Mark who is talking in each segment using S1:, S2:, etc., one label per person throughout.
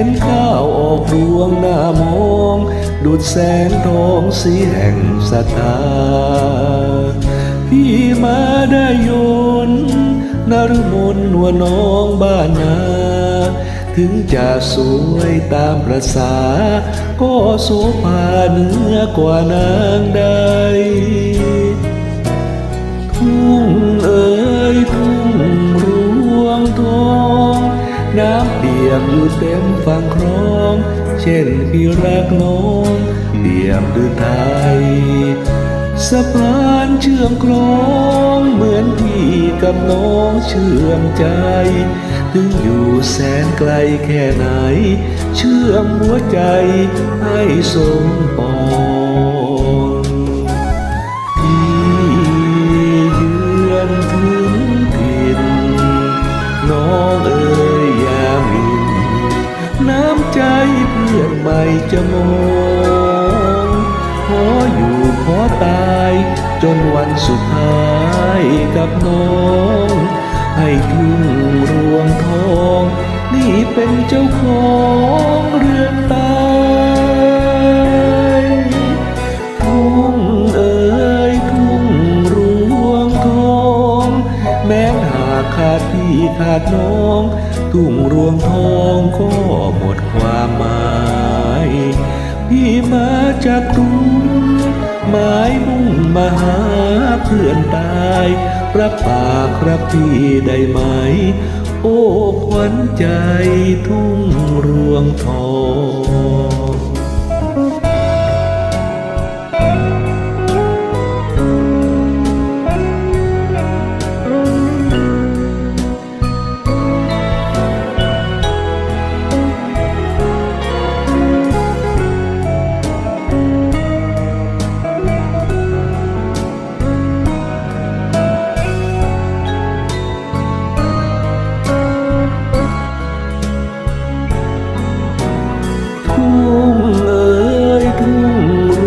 S1: ห็นข้าวออกรวงหน้ามองดูดแสงทองสีแห่งสตาพี่มาได้ยนนรมนหัวน้องบ้านนา ถึงจะสวยตามประษา ก็โสภาเหนือกว่านางได้ เปียกอยู่เต็มฝั่งคลอง เช่นพี่รักน้องเปียกด้วยไทยสะพานเชื่อมคลองเหมือนพี่กับน้องเชื่อมใจ ถึงอยู่แสนไกลแค่ไหน เชื่อมหัวใจให้สมปอง ใจเพื่อนใหม่จะมองขออยู่ขอตาย จนวันสุดท้ายกับน้อง ให้ทุ่งรวงทอง นี่เป็นเจ้าของเรือนตา ขาดพี่ขาดน้อง ทุ่งรวงทองก็หมดความหมาย พี่มาจากกรุงหมายมุ่งมาหาเพื่อนตายรับปากรับพี่ได้ไหม โอ้ขวัญใจทุ่งรวงทอง งเอ๋ยทุ่งร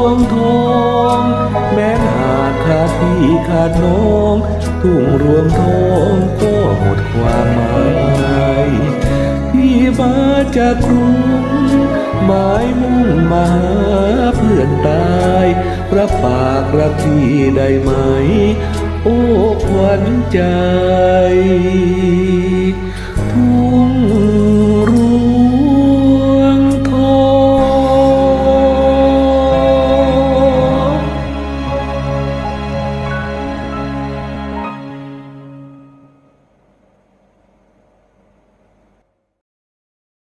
S1: วงทองแม้หากขาดพี่ขาดน้องทุ่งรวงทองก็หมดความหมายพี่มาจากกรุงหมายมุ่งมาหาเพื่อนตายรับปากรับพี่ได้ไหม โอ้ขวัญใจ